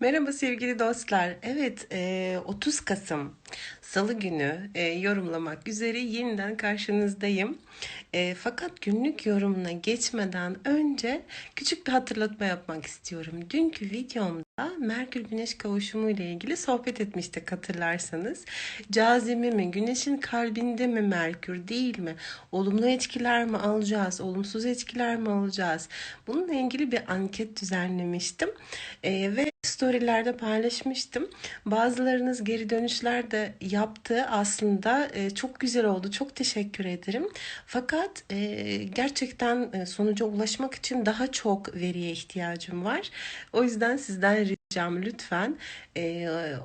Merhaba sevgili dostlar. Evet, e, 30 Kasım Salı günü e, yorumlamak üzere yeniden karşınızdayım. E, fakat günlük yorumuna geçmeden önce küçük bir hatırlatma yapmak istiyorum. Dünkü videomda Merkür Güneş kavuşumu ile ilgili sohbet etmiştik hatırlarsanız. Cazibe mi, Güneşin kalbinde mi Merkür değil mi? Olumlu etkiler mi alacağız, olumsuz etkiler mi alacağız? Bununla ilgili bir anket düzenlemiştim. E, ve storylerde paylaşmıştım. Bazılarınız geri dönüşler de yaptı. Aslında e, çok güzel oldu. Çok teşekkür ederim. Fakat e, gerçekten e, sonuca ulaşmak için daha çok veriye ihtiyacım var. O yüzden sizden ricam lütfen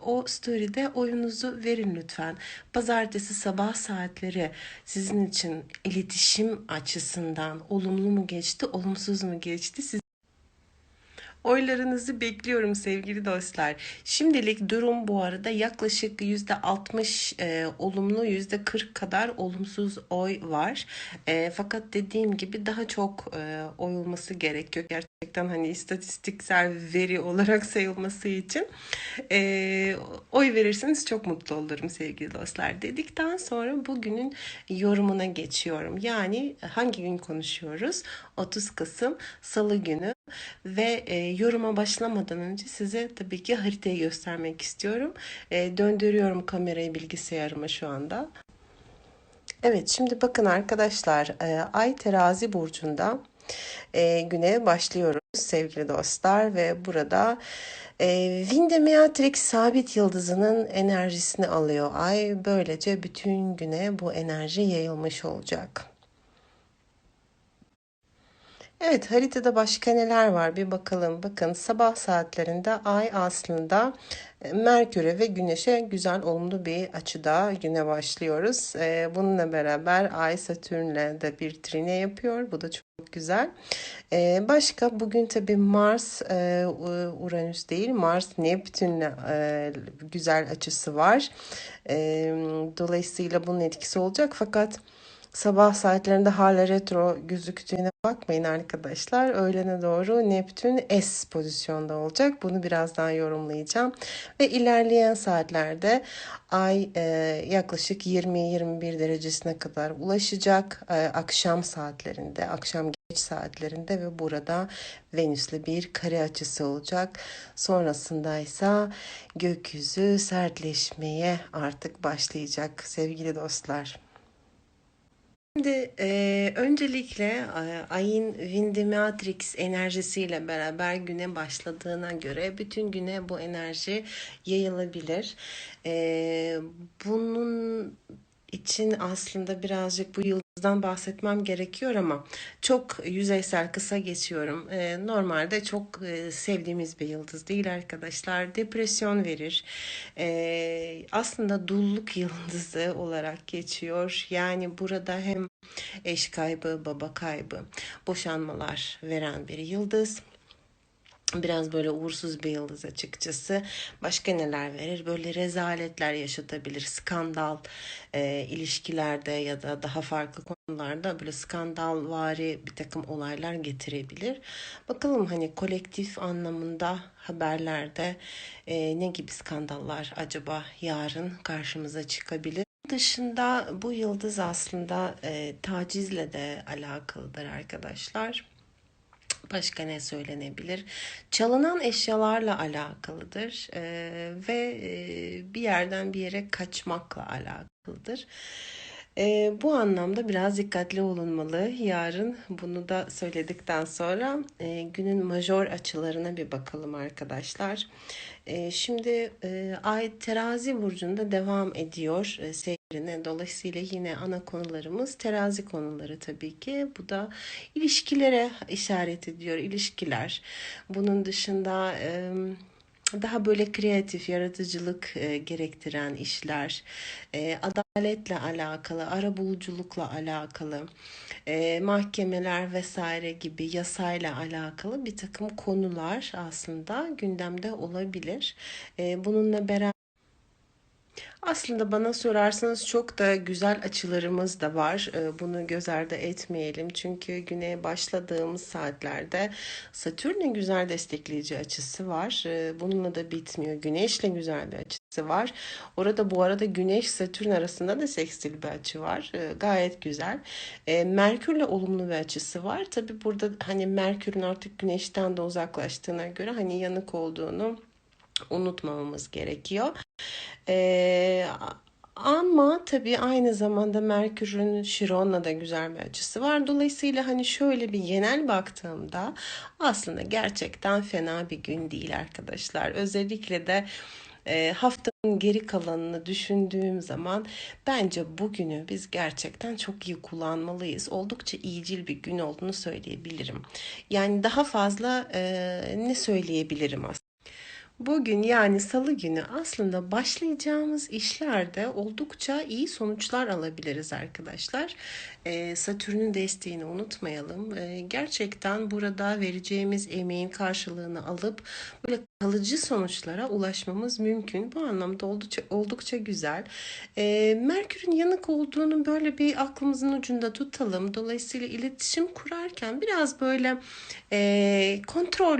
o story'de oyunuzu verin lütfen. Pazartesi sabah saatleri sizin için iletişim açısından olumlu mu geçti, olumsuz mu geçti? Siz Oylarınızı bekliyorum sevgili dostlar. Şimdilik durum bu arada yaklaşık %60 e, olumlu %40 kadar olumsuz oy var. E, fakat dediğim gibi daha çok e, oy olması gerekiyor. Gerçekten hani istatistiksel veri olarak sayılması için e, oy verirseniz çok mutlu olurum sevgili dostlar. Dedikten sonra bugünün yorumuna geçiyorum. Yani hangi gün konuşuyoruz? 30 Kasım Salı günü ve e, yoruma başlamadan önce size tabii ki haritayı göstermek istiyorum. E, döndürüyorum kamerayı bilgisayarıma şu anda. Evet şimdi bakın arkadaşlar e, Ay terazi burcunda e, güne başlıyoruz sevgili dostlar ve burada e, Vindemeatrix sabit yıldızının enerjisini alıyor Ay böylece bütün güne bu enerji yayılmış olacak. Evet haritada başka neler var bir bakalım. Bakın sabah saatlerinde ay aslında e, Merkür'e ve Güneş'e güzel olumlu bir açıda güne başlıyoruz. E, bununla beraber ay Satürn'le de bir trine yapıyor. Bu da çok güzel. E, başka bugün tabii Mars Uranüs değil Mars Neptün'le güzel açısı var. Dolayısıyla bunun etkisi olacak fakat sabah saatlerinde hala retro gözüktüğüne bakmayın arkadaşlar. Öğlene doğru Neptün S pozisyonda olacak. Bunu birazdan yorumlayacağım. Ve ilerleyen saatlerde ay e, yaklaşık 20-21 derecesine kadar ulaşacak. E, akşam saatlerinde, akşam geç saatlerinde ve burada Venüs'le bir kare açısı olacak. Sonrasında ise gökyüzü sertleşmeye artık başlayacak sevgili dostlar. Şimdi e, öncelikle e, ayın Windimatrix enerjisiyle beraber güne başladığına göre bütün güne bu enerji yayılabilir. E, bunun için aslında birazcık bu yıldızdan bahsetmem gerekiyor ama çok yüzeysel kısa geçiyorum. Ee, normalde çok e, sevdiğimiz bir yıldız değil arkadaşlar. Depresyon verir. Ee, aslında dulluk yıldızı olarak geçiyor. Yani burada hem eş kaybı, baba kaybı, boşanmalar veren bir yıldız Biraz böyle uğursuz bir yıldız açıkçası. Başka neler verir? Böyle rezaletler yaşatabilir. Skandal e, ilişkilerde ya da daha farklı konularda böyle skandalvari bir takım olaylar getirebilir. Bakalım hani kolektif anlamında haberlerde e, ne gibi skandallar acaba yarın karşımıza çıkabilir? dışında bu yıldız aslında e, tacizle de alakalıdır arkadaşlar. Başka ne söylenebilir? Çalınan eşyalarla alakalıdır e, ve e, bir yerden bir yere kaçmakla alakalıdır. E, bu anlamda biraz dikkatli olunmalı. Yarın bunu da söyledikten sonra e, günün major açılarına bir bakalım arkadaşlar. E, şimdi e, ay terazi burcunda devam ediyor e. Dolayısıyla yine ana konularımız terazi konuları tabii ki. Bu da ilişkilere işaret ediyor. İlişkiler. Bunun dışında... Daha böyle kreatif, yaratıcılık gerektiren işler, adaletle alakalı, arabuluculukla alakalı, mahkemeler vesaire gibi yasayla alakalı bir takım konular aslında gündemde olabilir. Bununla beraber Aslında bana sorarsanız çok da güzel açılarımız da var. Ee, Bunu göz ardı etmeyelim. Çünkü güne başladığımız saatlerde Satürn'ün güzel destekleyici açısı var. Ee, Bununla da bitmiyor. Güneş'le güzel bir açısı var. Orada bu arada Güneş Satürn arasında da sekstil bir açı var. Ee, Gayet güzel. Merkür'le olumlu bir açısı var. Tabii burada hani Merkür'ün artık Güneş'ten de uzaklaştığına göre hani yanık olduğunu unutmamamız gerekiyor. Ee, ama tabii aynı zamanda Merkür'ün Şiron'la da güzel bir açısı var. Dolayısıyla hani şöyle bir genel baktığımda aslında gerçekten fena bir gün değil arkadaşlar. Özellikle de e, haftanın geri kalanını düşündüğüm zaman bence bugünü biz gerçekten çok iyi kullanmalıyız. Oldukça iyicil bir gün olduğunu söyleyebilirim. Yani daha fazla e, ne söyleyebilirim aslında? Bugün yani salı günü aslında başlayacağımız işlerde oldukça iyi sonuçlar alabiliriz arkadaşlar. Ee, Satürn'ün desteğini unutmayalım. Ee, gerçekten burada vereceğimiz emeğin karşılığını alıp böyle kalıcı sonuçlara ulaşmamız mümkün. Bu anlamda oldukça oldukça güzel. Ee, Merkür'ün yanık olduğunu böyle bir aklımızın ucunda tutalım. Dolayısıyla iletişim kurarken biraz böyle e, kontrol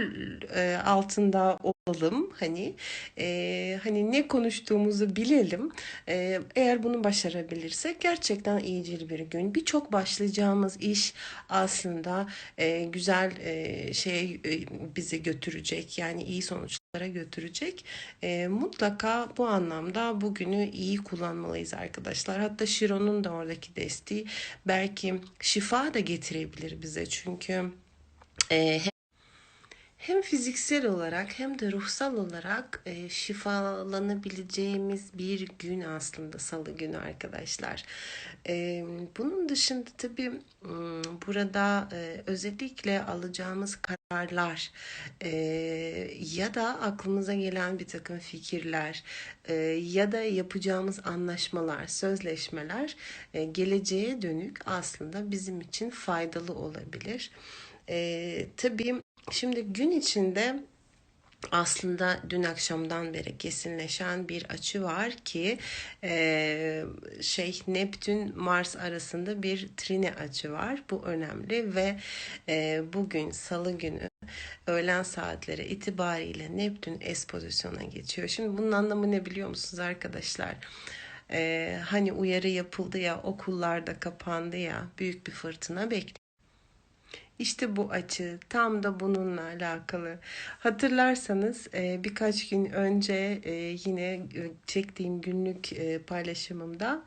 e, altında olalım. Hani e, hani ne konuştuğumuzu bilelim. E, eğer bunu başarabilirsek gerçekten iyicil bir gün. Birçok başlayacağımız iş aslında e, güzel e, şey e, bizi götürecek. Yani iyi sonuçlara götürecek. E, mutlaka bu anlamda bugünü iyi kullanmalıyız arkadaşlar. Hatta Şiron'un da oradaki desteği belki şifa da getirebilir bize. Çünkü e, hem fiziksel olarak hem de ruhsal olarak e, şifalanabileceğimiz bir gün aslında salı günü arkadaşlar. E, bunun dışında tabii burada e, özellikle alacağımız kararlar e, ya da aklımıza gelen bir takım fikirler e, ya da yapacağımız anlaşmalar, sözleşmeler e, geleceğe dönük aslında bizim için faydalı olabilir. E, tabii Şimdi gün içinde aslında dün akşamdan beri kesinleşen bir açı var ki e, şey Neptün Mars arasında bir trine açı var. Bu önemli ve e, bugün Salı günü öğlen saatleri itibariyle Neptün S pozisyona geçiyor. Şimdi bunun anlamı ne biliyor musunuz arkadaşlar? Ee, hani uyarı yapıldı ya okullar da kapandı ya büyük bir fırtına bekliyor. İşte bu açı tam da bununla alakalı. Hatırlarsanız e, birkaç gün önce e, yine e, çektiğim günlük paylaşımımda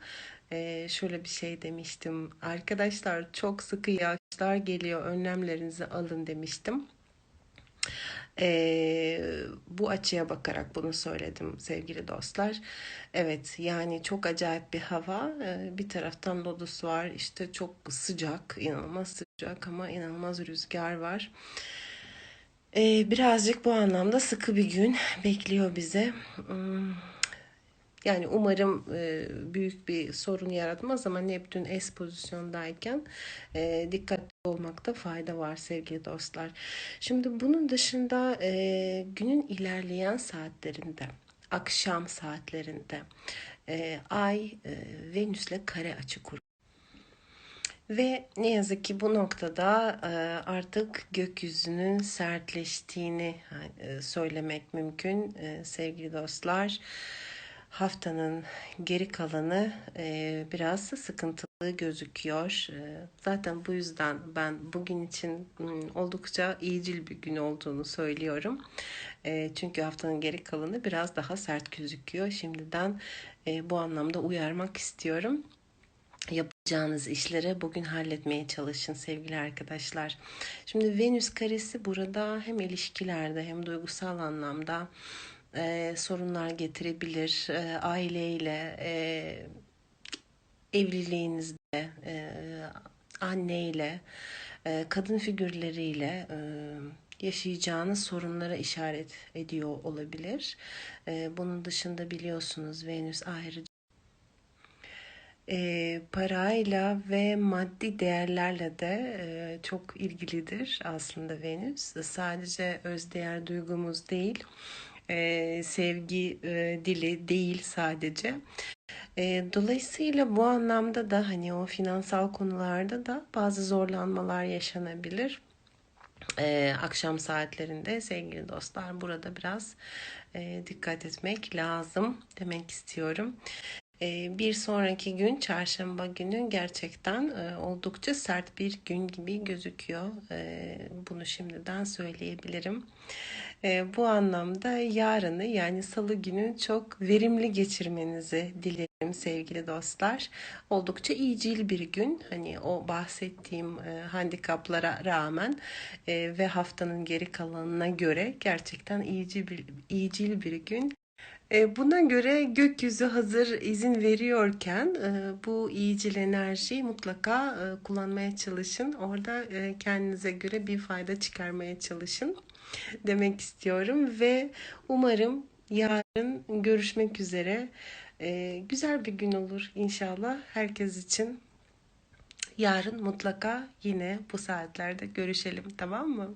şöyle bir şey demiştim. Arkadaşlar çok sıkı yağışlar geliyor önlemlerinizi alın demiştim. E, bu açıya bakarak bunu söyledim sevgili dostlar. Evet yani çok acayip bir hava. E, bir taraftan lodos var işte çok sıcak inanılmaz sıcak ama inanılmaz rüzgar var. E, birazcık bu anlamda sıkı bir gün bekliyor bize. Hmm. Yani umarım e, büyük bir sorun yaratmaz ama Neptün S pozisyondayken e, dikkatli olmakta fayda var sevgili dostlar. Şimdi bunun dışında e, günün ilerleyen saatlerinde, akşam saatlerinde e, Ay e, Venüs'le kare açı kuruyor. Ve ne yazık ki bu noktada e, artık gökyüzünün sertleştiğini e, söylemek mümkün e, sevgili dostlar haftanın geri kalanı biraz sıkıntılı gözüküyor. E, zaten bu yüzden ben bugün için hmm, oldukça iyicil bir gün olduğunu söylüyorum. E, çünkü haftanın geri kalanı biraz daha sert gözüküyor. Şimdiden e, bu anlamda uyarmak istiyorum yapacağınız işleri bugün halletmeye çalışın sevgili arkadaşlar. Şimdi Venüs karesi burada hem ilişkilerde hem duygusal anlamda e, sorunlar getirebilir. E, aileyle, e, evliliğinizde, e, anneyle, e, kadın figürleriyle e, yaşayacağınız sorunlara işaret ediyor olabilir. E, bunun dışında biliyorsunuz Venüs ayrıca e, parayla ve maddi değerlerle de e, çok ilgilidir aslında Venüs. Sadece özdeğer duygumuz değil, e, sevgi e, dili değil sadece. Dolayısıyla bu anlamda da hani o finansal konularda da bazı zorlanmalar yaşanabilir. Akşam saatlerinde sevgili dostlar burada biraz dikkat etmek lazım demek istiyorum. Bir sonraki gün çarşamba günü gerçekten oldukça sert bir gün gibi gözüküyor. Bunu şimdiden söyleyebilirim. Bu anlamda yarını yani salı günü çok verimli geçirmenizi dilerim sevgili dostlar. Oldukça iyicil bir gün. Hani o bahsettiğim e, handikaplara rağmen e, ve haftanın geri kalanına göre gerçekten iyicil bir, iyicil bir gün. E, buna göre gökyüzü hazır izin veriyorken e, bu iyicil enerjiyi mutlaka e, kullanmaya çalışın. Orada kendinize göre bir fayda çıkarmaya çalışın demek istiyorum ve umarım yarın görüşmek üzere. Güzel bir gün olur inşallah herkes için. Yarın mutlaka yine bu saatlerde görüşelim tamam mı?